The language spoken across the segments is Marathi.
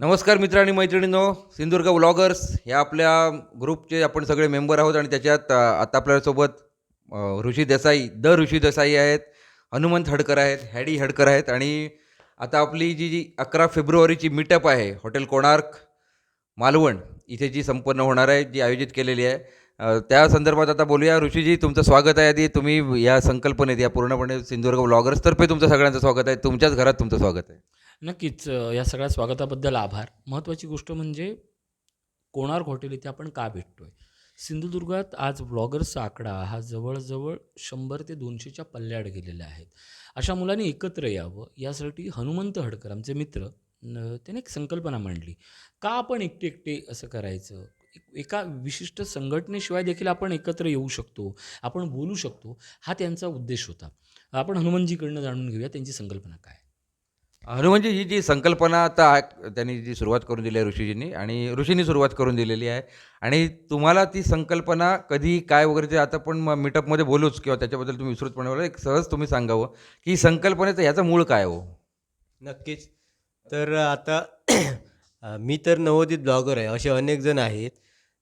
नमस्कार मित्र आणि मैत्रिणींनो सिंधुदुर्ग व्लॉगर्स या आपल्या ग्रुपचे आपण सगळे मेंबर आहोत आणि त्याच्यात आता आपल्यासोबत ऋषी देसाई द ऋषी देसाई आहेत हनुमंत हडकर आहेत हॅडी हडकर आहेत आणि आता आपली जी जी अकरा फेब्रुवारीची मीटअप आहे हॉटेल कोणार्क मालवण इथे जी संपन्न होणार आहे जी आयोजित केलेली आहे त्या संदर्भात आता बोलूया. ऋषीजी तुमचं स्वागत आहे आधी. तुम्ही या संकल्पनेत या पूर्णपणे सिंधुदुर्ग व्लॉगर्सतर्फे तुमचं सगळ्यांचं स्वागत आहे. तुमच्याच घरात तुमचं स्वागत आहे. नक्कीच अ, या सगळ्या स्वागताबद्दल आभार. महत्त्वाची गोष्ट म्हणजे कोणार्क हॉटेल इथे आपण का भेटतोय? सिंधुदुर्गात आज ब्लॉगर्सचा आकडा हा जवळजवळ शंभर ते दोनशेच्या पल्ल्याड गेलेला आहे अशा मुलांनी एकत्र यावं यासाठी हनुमंत हडकर आमचे मित्र त्याने एक संकल्पना मांडली. का आपण एकटे एकटे असं करायचं? एका विशिष्ट संघटनेशिवाय देखील आपण एकत्र येऊ शकतो आपण बोलू शकतो हा त्यांचा उद्देश होता. आपण हनुमानजीकडनं जाणून घेऊया त्यांची संकल्पना काय. हनुमानजी ही जी संकल्पना आता त्यांनी जी सुरुवात करून दिली आहे ऋषीजींनी आणि ऋषींनी सुरुवात करून दिलेली आहे. आणि तुम्हाला ती संकल्पना कधी काय वगैरे ते आता पण मीटअपमध्ये बोलूच किंवा त्याच्याबद्दल तुम्ही विस्तृतपणे बोला. एक सहज तुम्ही सांगावं की संकल्पनेचं ह्याचं मूळ काय हो? नक्कीच. तर आता मी तर नवोदित ब्लॉगर आहे असे अनेक जण आहेत.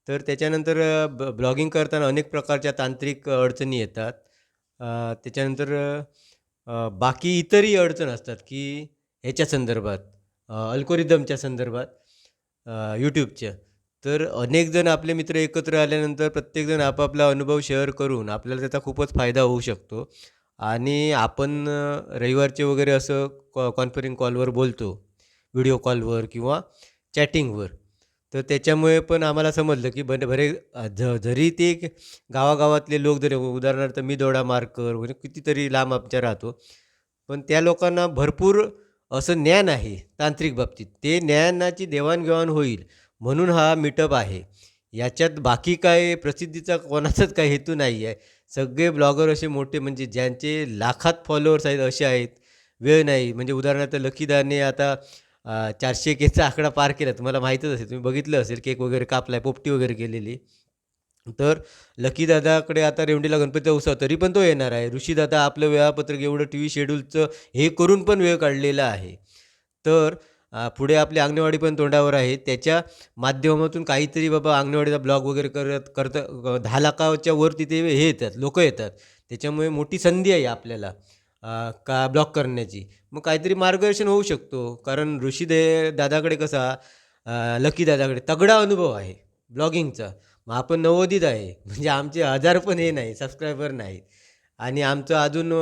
तर त्याच्यानंतर ब ब्लॉगिंग करताना अनेक प्रकारच्या तांत्रिक अडचणी येतात. त्याच्यानंतर बाकी इतरही अडचण असतात की ह्याच्या संदर्भात अल्कोरिदमच्या संदर्भात यूट्यूबच्या तर अनेकजण आपले मित्र एकत्र आल्यानंतर प्रत्येकजण आपापला अनुभव शेअर करून आपल्याला त्याचा खूपच फायदा होऊ शकतो. आणि आपण रविवारचे वगैरे असं कॉ कॉन्फरिंग कॉलवर बोलतो व्हिडिओ कॉलवर किंवा चॅटिंगवर तर त्याच्यामुळे पण आम्हाला समजलं की बरे बरे ज जरी ते एक गावागावातले लोक जरी उदाहरणार्थ मी दोडा मार्कर वगैरे कितीतरी लांब आमच्या राहतो पण त्या लोकांना भरपूर असं ज्ञान आहे तांत्रिक बाबतीत. ते ज्ञानाची देवाणघेवाण होईल म्हणून हा मीटअप आहे. याच्यात बाकी काय प्रसिद्धीचा कोणाचाच काही हेतू नाही आहे. सगळे ब्लॉगर असे मोठे म्हणजे ज्यांचे लाखात फॉलोअर्स आहेत असे आहेत. वेळ नाही. म्हणजे उदाहरणार्थ लकीदारने आता चारशे केचा आकडा पार केला. तुम्हाला माहीतच असेल. तुम्ही बघितलं असेल केक वगैरे कापलाय पोपटी वगैरे केलेली. तर लकीदादाकडे आता रेवंडीला गणपतीचा उत्सव तरी पण तो येणार आहे. ऋषीदादा आपलं वेळापत्रक एवढं टी व्ही शेड्यूलचं हे करून पण वेळ काढलेला आहे. तर पुढे आपली अंगणवाडी पण तोंडावर आहे. त्याच्या माध्यमातून काहीतरी बाबा अंगणवाडीचा ब्लॉग वगैरे करत करत दहा लाखाच्या वर तिथे हे येतात लोक येतात. त्याच्यामुळे मोठी संधी आहे आपल्याला का ब्लॉग करण्याची. मग काहीतरी मार्गदर्शन होऊ शकतो. कारण ऋषीदे दादाकडे कसा लकी दादाकडे तगडा अनुभव आहे ब्लॉगिंगचा. मग आपण नवोदित आहे. म्हणजे आमचे हजार पण हे नाही सबस्क्रायबर नाही आणि आमचं अजून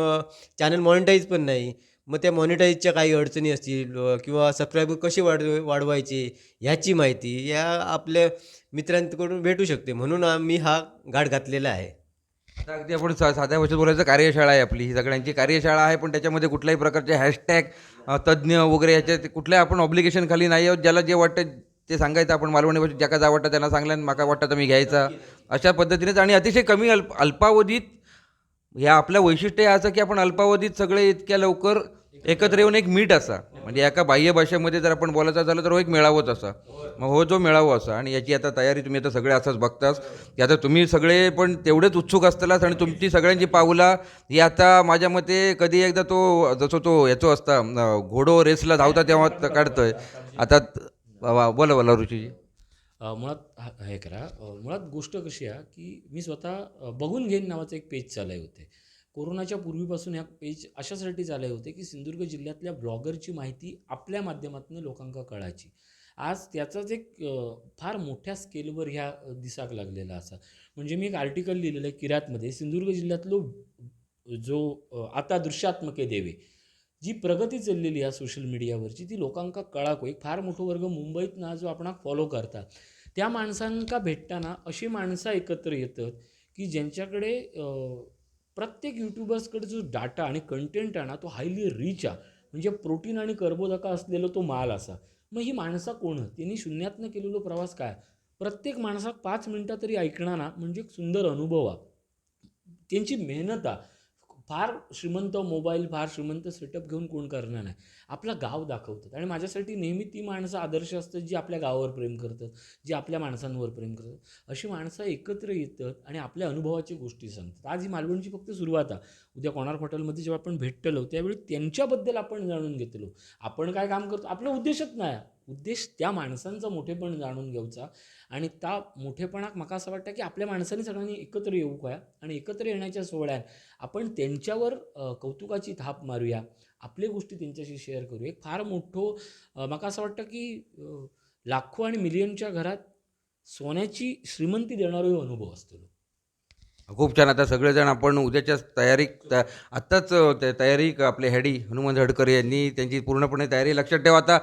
चॅनल मॉनिटाईज पण नाही. मग त्या मॉनिटाईजच्या काही अडचणी असतील किंवा सबस्क्रायबर कसे वाढ वाढवायचे ह्याची माहिती या आपल्या मित्रांकडून भेटू शकते. म्हणून आम्ही हा गाठ घातलेला आहे. आता अगदी आपण सा साध्या भाषेत बोलायचं कार्यशाळा आहे आपली. ही सगळ्यांची कार्यशाळा आहे पण त्याच्यामध्ये कुठल्याही प्रकारचे हॅशटॅग तज्ज्ञ वगैरे याच्यात कुठल्या आपण ऑब्लिगेशन खाली नाही आहोत. ज्याला जे वाटतं ते सांगायचं आपण मालवणी भाषेत ज्याका जा वाटतं त्यांना सांगलं आणि माका वाटतं तर मी घ्यायचा. अशा पद्धतीनेच आणि अतिशय कमी अल्प अल्पावधीत ह्या आपलं वैशिष्ट्य असं की आपण अल्पावधीत सगळे इतक्या लवकर एकत्र येऊन एक मीट असा. म्हणजे एका बाह्य भाषेमध्ये जर आपण बोलायचं झालं तर हो एक मेळावोच असा. मग हो जो मेळावा असा आणि याची आता तयारी तुम्ही आता सगळे असंच बघताच की आता तुम्ही सगळे पण तेवढेच उत्सुक असतालाच आणि तुमची सगळ्यांची पावला ही आता माझ्या मते कधी एकदा तो जसं तो याचो असता घोडो रेसला धावता तेव्हा काढतोय. आता वा- बोला बोला रुचीजी मुळात हा- हे करा. मुळात गोष्ट कशी आहे की मी स्वतः बघून घेईन नावाचं एक पेज चालय होते. कोरोनाच्या पूर्वीपासून ह्या पेज अशासाठी चालय होते की सिंधुदुर्ग जिल्ह्यातल्या ब्लॉगरची माहिती आपल्या माध्यमातून लोकांका कळायची. आज त्याचाच एक फार मोठ्या स्केलवर ह्या दिसाक लागलेला असा. म्हणजे मी एक आर्टिकल लिहिलेलं आहे किरातमध्ये. सिंधुदुर्ग जिल्ह्यातलो जो आता दृश्यात्मके देवे. जी प्रगती चाललेली आहे सोशल मीडियावरची ती लोकांका कळाको एक फार मोठो वर्ग मुंबईत ना जो आपणाक फॉलो करता त्या माणसांका भेटताना अशी माणसं एकत्र येतात की ज्यांच्याकडे प्रत्येक यूट्यूबर्सकडे जो डाटा आणि कंटेंट आहे ना तो हायली रिच आहे. म्हणजे प्रोटीन आणि कर्बोदका असलेला तो माल असा. मग ही माणसं कोण त्यांनी शून्यातनं केलेलो प्रवास काय? प्रत्येक माणसाक पाच मिनटं तरी ऐकणार ना म्हणजे एक सुंदर अनुभव आहे. त्यांची मेहनत आहे. फार श्रीमंत मोबाईल फार श्रीमंत सेटअप घेऊन कोण करणार नाही. आपला गाव दाखवतात आणि माझ्यासाठी नेहमी ती माणसं आदर्श असतात जी आपल्या गावावर प्रेम करतात जी आपल्या माणसांवर प्रेम करतात. अशी माणसं एकत्र येतात आणि आपल्या अनुभवाची गोष्टी सांगतात. आज ही मालवणची फक्त सुरुवात आहे उद्या कोणार हॉटेलमध्ये जेव्हा आपण भेटलो त्यावेळी त्यांच्याबद्दल आपण जाणून घेतलो. आपण काय काम करतो? आपला उद्देशच नाही. उद्देश त्या माणसांचा मोठेपण जाणून घेवचा आणि त्या मोठेपणाक म्हाका असं वाटतं की आपल्या माणसांनी सगळ्यांनी एकत्र येऊ काय आणि एकत्र येण्याच्या सोहळ्यात आपण त्यांच्यावर कौतुकाची थाप मारूया. आपले गोष्टी त्यांच्याशी शेअर करू एक फार मोठो म्हाका असं वाटतं की लाखो आणि मिलियनच्या घरात सोन्याची श्रीमंती देणारो अनुभव असतो खूप छान. आता सगळेजण आपण उद्याच्या तयारी त आत्ताच तयारी आपले हॅडी हनुमान झडकर यांनी त्यांची पूर्णपणे तयारी लक्षात ठेवा. आता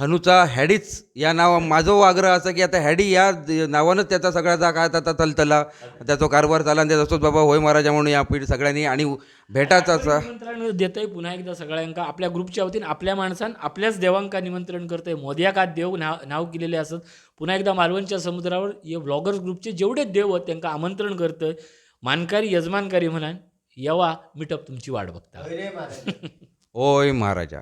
हनुचा हॅडीच या नाव माझं आग्रह असा की आता हॅडी या नावानंच त्याचा सगळ्याचा काय आता तलतला. त्याचा कारभार चाला आणि असतोच बाबा होय महाराजा म्हणून या पीठ सगळ्यांनी आणि भेटायचा असा. निमंत्रण देतय पुन्हा एकदा सगळ्यांका आपल्या ग्रुपच्या वतीन आपल्या माणसान आपल्याच देवांका निमंत्रण करतंय. मोदयाक आज देव नाव नाव केलेले असत. पुन्हा एकदा मालवणच्या समुद्रावर या ब्लॉगर्स ग्रुपचे जेवढे देव आहेत त्यांना आमंत्रण करतंय. मानकारी यजमानकारी म्हणान येवा मिटप तुमची वाट बघता. ओय महाराजा.